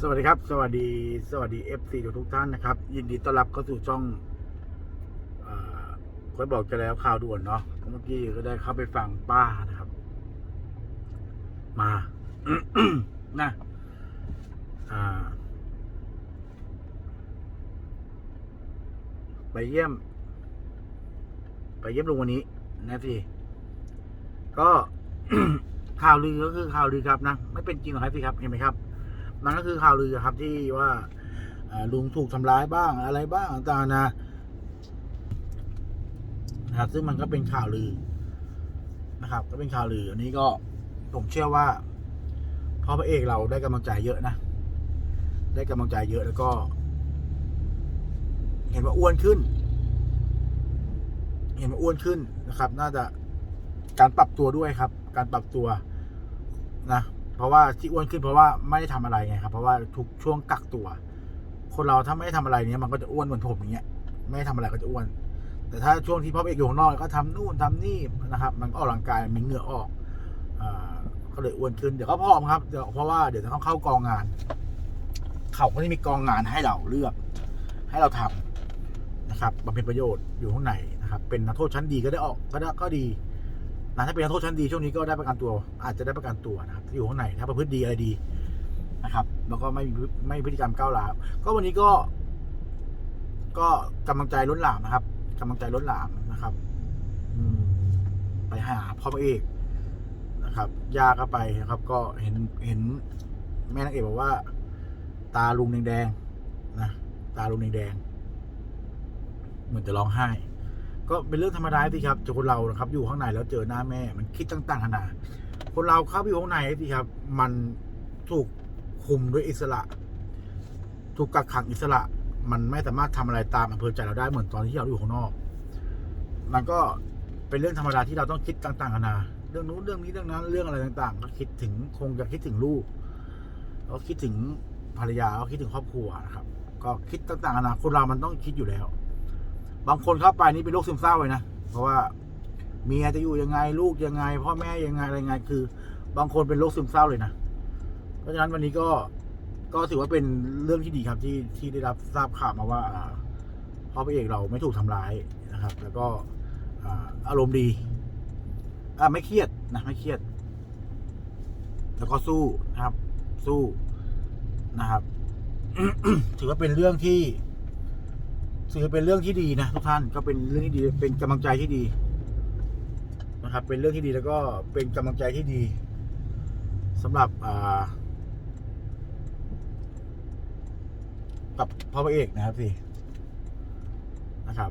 สวัสดีครับ สวัสดีสวัสดี FC ทุกทุกท่านนะครับ ยินดีต้อนรับเข้าสู่ช่องเอ่อคนบอกจะแล้วข่าวด่วนเนาะเมื่อกี้ก็ได้เข้าไปฟังป้านะครับ มานะไปเยี่ยม ไปเยี่ยมลุงวันนี้นะพี่ก็ข่าวลือก็คือข่าวลือครับนะ ไม่เป็นจริงหรอกครับพี่ครับเห็นไหมครับ มันก็คือข่าวลือครับที่ว่าลุงถูกทำร้ายบ้างอะไรบ้างต่างๆนะนะครับ ซึ่งมันก็เป็นข่าวลือนะครับ ก็เป็นข่าวลืออันนี้ก็ผมเชื่อว่าพ่อพระเอกเราได้กำลังใจเยอะนะ ได้กำลังใจเยอะแล้วก็ เห็นว่าอ้วนขึ้น เห็นว่าอ้วนขึ้นนะครับ น่าจะการปรับตัวด้วยครับ การปรับตัวนะ เพราะว่าที่อ้วนขึ้นเพราะว่าไม่ได้ทำอะไรไงครับ เพราะว่าทุกช่วงกักตัว คนเราถ้าไม่ได้ทำอะไรเนี้ยมันก็จะอ้วนเหมือนผมอย่างเงี้ยไม่ได้ทำอะไรก็จะอ้วน แต่ถ้าช่วงที่พ่อเอกอยู่ข้างนอกก็ทำนู่นทำนี่นะครับ มันก็ออกกำลังกายมีเหงื่อออกอ่าก็เลยอ้วนขึ้นเดี๋ยวก็พร้อมครับเดี๋ยวเพราะว่าเดี๋ยวจะต้องเข้ากองงาน เขาก็จะมีกองงานให้เราเลือก ให้เราทำนะครับบำเพ็ญประโยชน์อยู่ข้างในนะครับ เป็นนักโทษชั้นดีก็ได้ออกก็ได้ก็ดี นะถ้าเป็นนักโทษชั้นดีช่วงนี้ก็ได้ประกันตัว อาจจะได้ประกันตัวนะครับอยู่ข้างในถ้าประพฤติดีอะไรดีนะครับแล้วก็ไม่มีไม่มีพฤติกรรมก้าวร้าวก็วันนี้ก็ ก็กำลังใจล้นหลามนะครับกำลังใจล้นหลามนะครับ อืมไปหาพ่อพระเอกนะครับยาก็ไปนะครับ ก็เห็นเห็นแม่นางเอกบอกว่า ตาลุงแดงๆนะตาลุงแดงๆเหมือนจะร้องไห้ ก็เป็นเรื่องธรรมดาที่ครับจะคนเรานะครับ อยู่ข้างในแล้วเจอหน้าแม่ มันคิดต่างๆนานาคนเราเข้าไปอยู่ข้างในที่ครับ มันถูกคุมด้วยอิสระ ถูกกักขังอิสระ มันไม่สามารถทำอะไรตามอำเภอใจเราได้เหมือนตอนที่เราอยู่ข้างนอก มันก็เป็นเรื่องธรรมดาที่เราต้องคิดต่างๆนานาเรื่องนู้นเรื่องนี้เรื่องนั้นเรื่องอะไรต่าง ๆ ก็คิดถึงคงจะคิดถึงลูกแล้วคิดถึงภรรยาแล้วคิดถึงครอบครัวนะครับ ก็คิดต่างๆนานาคนเรามันต้องคิดอยู่แล้ว บางคนเข้าไปนี่เป็นโรคซึมเศร้าเลยนะ เพราะว่าเมียจะอยู่ยังไงลูกยังไง พ่อแม่ยังไงอะไรงไงคือ บางคนเป็นโรคซึมเศร้าเลยนะ เพราะฉะนั้นวันนี้ก็ก็ถือว่าเป็นเรื่องที่ดีครับที่ที่ได้รับทราบข่าวมาว่าพ่อพระเอกเราไม่ถูกทำร้ายนะครับ แล้วก็อาอารมณ์ดีอ่าไม่เครียดนะไม่เครียด แล้วก็สู้นะครับ สู้นะครับ ถือว่าเป็นเรื่องที่ ถือว่าเป็นเรื่องที่ดีนะทุกท่านก็เป็นเรื่องที่ดีเป็นกำลังใจที่ดีนะครับ เป็นเรื่องที่ดีแล้วก็เป็นกำลังใจที่ดีสำหรับอ่ากับพ่อพระเอกนะครับสินะครับ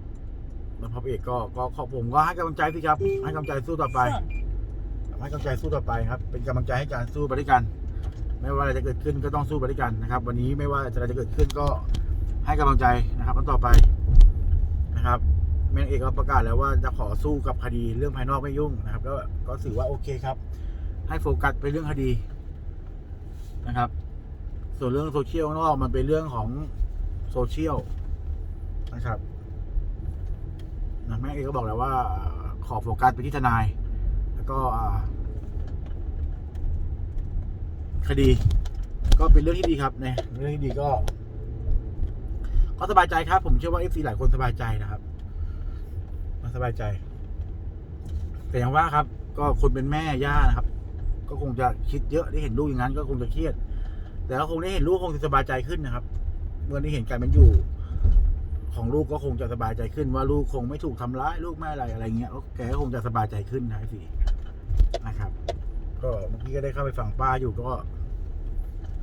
แล้วพ่อพระเอกก็ก็ขอบผมก็ให้กำลังใจสิครับ ให้กำลังใจสู้ต่อไปให้กำลังใจสู้ต่อไปครับ เป็นกำลังใจให้การสู้ไปด้วยกัน ไม่ว่าอะไรจะเกิดขึ้นก็ต้องสู้ไปด้วยกันนะครับ วันนี้ไม่ว่าอะไรจะเกิดขึ้นก็ ให้กำลังใจนะครับกันต่อไปนะครับแม่นางเอกก็ประกาศแล้วว่าจะขอสู้กับคดีเรื่องภายนอกไม่ยุ่งนะครับ ก็ก็ถือว่าโอเคครับ ให้โฟกัสไปเรื่องคดีนะครับ ส่วนเรื่องโซเชียลนอกมันเป็นเรื่องของโซเชียลนะครับนะแม่เอกก็บอกแล้วว่า ขอโฟกัสไปที่ทนาย แล้วก็คดี ก็เป็นเรื่องที่ดีครับเนี่ยเรื่องที่ดีก็ ก็สบายใจครับ ผมเชื่อว่าเอฟซีหลายคนสบายใจนะครับมาสบายใจ แต่อย่างว่าครับ ก็คนเป็นแม่ย่านะครับ ก็คงจะคิดเยอะได้เห็นลูกอย่างนั้น ก็คงจะเครียด แต่ก็คงได้เห็นลูกคงจะสบายใจขึ้นนะครับเมื่อได้เห็นการเป็นอยู่ ของลูกก็คงจะสบายใจขึ้น ว่าลูกคงไม่ถูกทำร้ายลูกไม่อะไรอะไรเงี้ยแกก็คงจะสบายใจขึ้นนะสินะครับ ก็เมื่อกี้ก็ได้เข้าไปฟังป้าอยู่ก็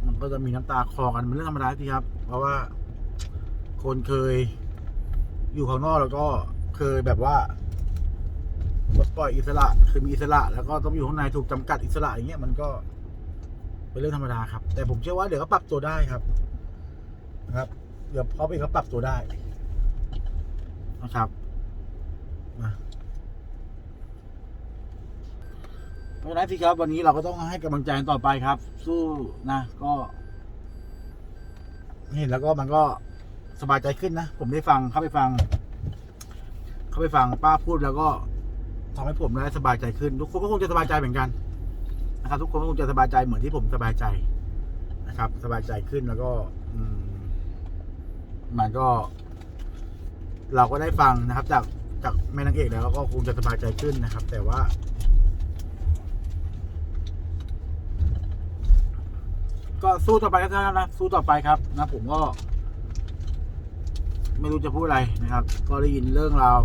มันก็จะมีน้ำตาคลอกันเป็นเรื่องธรรมดาที่ครับ เพราะว่า คนเคยอยู่ข้างนอกแล้วก็เคยแบบว่าปล่อยอิสระคือมีอิสระ แล้วก็ต้องอยู่ข้างในถูกจำกัดอิสระอย่างเงี้ยมันก็เป็นเรื่องธรรมดาครับ แต่ผมเชื่อว่าเดี๋ยวก็ปรับตัวได้ครับนะครับ เดี๋ยวพอไปเขาปรับตัวได้นะครับมาเพราะฉะนั้นสิครับ วันนี้เราก็ต้องให้กำลังใจต่อไปครับ สู้นะก็เห็นแล้วก็มันก็ สบายใจขึ้นนะ ผมได้ฟังเข้าไปฟัง เข้าไปฟังป้าพูดแล้วก็ทำให้ผมได้สบายใจขึ้น ทุกคนก็คงจะสบายใจเหมือนกันนะครับ ทุกคนก็คงจะสบายใจเหมือนที่ผมสบายใจนะครับ สบายใจขึ้นแล้วก็อืมมันก็ เราก็ได้ฟังนะครับ จากจากแม่นางเอกแล้วก็คงจะสบายใจขึ้นนะครับ แต่ว่าก็สู้ต่อไปครับนะสู้ต่อไปครับนะผมก็ ไม่รู้จะพูดอะไรนะครับ ก็ได้ยินเรื่องราว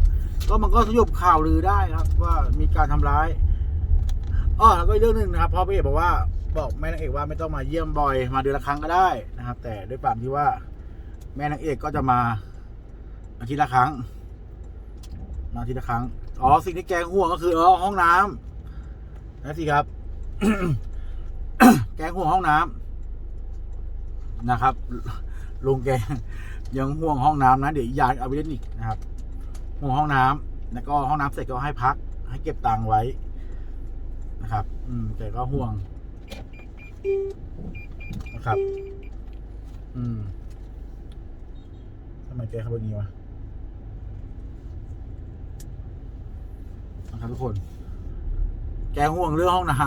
ก็มันก็สยบข่าวลือได้ครับ ว่ามีการทำร้ายอ้อแล้วก็เรื่องหนึ่งนะครับพ่อพี่เอกบอกว่าบอกแม่นางเอกว่าไม่ต้องมาเยี่ยมบ่อยมาเดือนละครั้งก็ได้นะครับ แต่ด้วยความที่ว่าแม่นางเอกก็จะมาอาทิตย์ละครั้งมาอาทิตย์ละครั้งอ๋อสิ่งที่แกห่วงก็คือเออห้องน้ำนะสิครับ แกห่วงห้องน้ำนะครับลุงแก ยังห่วงห้องน้ำนะ เดี๋ยวยางเอาไปเล่นอีกนะครับ ห่วงห้องน้ำแล้วก็ห้องน้ำเสร็จก็ให้พัก ให้เก็บตังค์ไว้นะครับ อืมแกก็ห่วงนะครับ อืมทำไมแกขาเป็นอย่างนี้วะนะครับทุกคน แกห่วงเรื่องห้องน้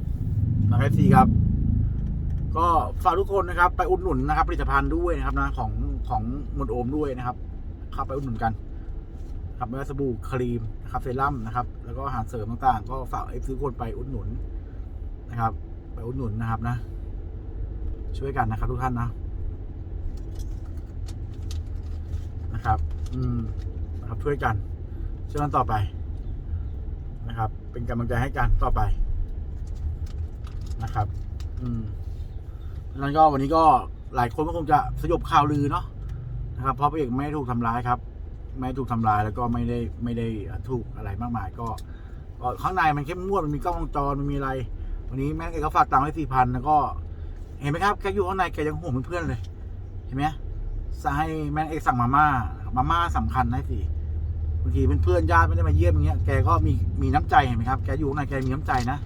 ำนะครับสี่ครับ ก็ฝากทุกคนนะครับ ไปอุดหนุนนะครับผลิตภัณฑ์ด้วยนะครับนะของ ของมนโอมด้วยนะครับเข้าไปอุดหนุนกันครับไม่ว่าสบู่ครีมนะครับเซรั่มนะครับ แล้วก็อาหารเสริมต่างๆ ก็ฝากเอฟซีคนไปอุดหนุนนะครับ ไปอุดหนุนนะครับนะ ช่วยกันนะครับทุกท่านนะนะครับ อืมนะครับช่วยกันช่วยกันต่อไปนะครับ เป็นกำลังใจให้กันต่อไปนะครับ อืมนั้นก็วันนี้ก็หลายคนก็คงจะสยบข่าวลือเนาะ นะครับเพราะพระเอกไม่ถูกทำร้ายครับ ไม่ถูกทำร้ายแล้วก็ไม่ได้ไม่ได้ถูกอะไรมากมายก็ข้างในมันเข้มงวดมันมีกล้องวงจรมันมีอะไร วันนี้แม่เอกก็ฝากตังค์ไว้สี่พันแล้วก็ เห็นไหมครับแกอยู่ข้างในแกยังห่วงเพื่อนเลย เห็นไหมสั่งให้แม่เอกสั่งมาม่ามาม่าสำคัญนะสิบางทีเพื่อนๆญาติไม่ได้มาเยี่ยมอย่างเงี้ยแกก็มีมีน้ำใจเห็นไหมครับแกอยู่ข้างในแกมีน้ำใจนะ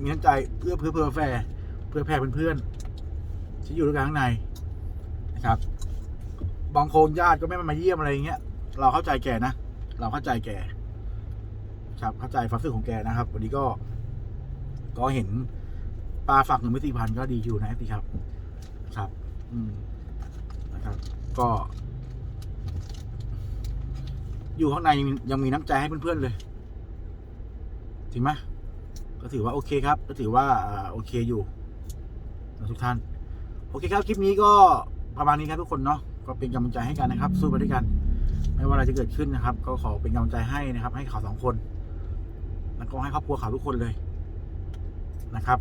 มีน้ำใจเอื้อเพื่อเพื่อแฟร์เพื่อแผ่เพื่อนๆที่อยู่ด้วยกันข้างในนะครับ บางคนญาติก็ไม่มาเยี่ยมอะไรอย่างเงี้ย เราเข้าใจแกนะ เราเข้าใจแก ครับ เข้าใจความรู้สึกของแกนะครับ วันนี้ก็ ก็เห็นปลาฝักหนึ่งไม่สี่พันก็ดีอยู่นะพี่ครับ ครับ อืม นะครับ ก็ อยู่ข้างในยังยังมีน้ำใจให้เพื่อนๆเลยจริงไหมก็ถือว่าโอเคครับ ก็ถือว่าโอเคอยู่ทุกท่าน โอเคครับ คลิปนี้ก็ประมาณนี้ครับทุกคนเนาะ ก็เป็นกำลังใจให้กันนะครับ สู้ไปด้วยกัน ไม่ว่าอะไรจะเกิดขึ้นนะครับ ก็ขอเป็นกำลังใจให้นะครับ ให้เขาสองคน แล้วก็ให้ครอบครัวเขาทุกคนเลยนะครับ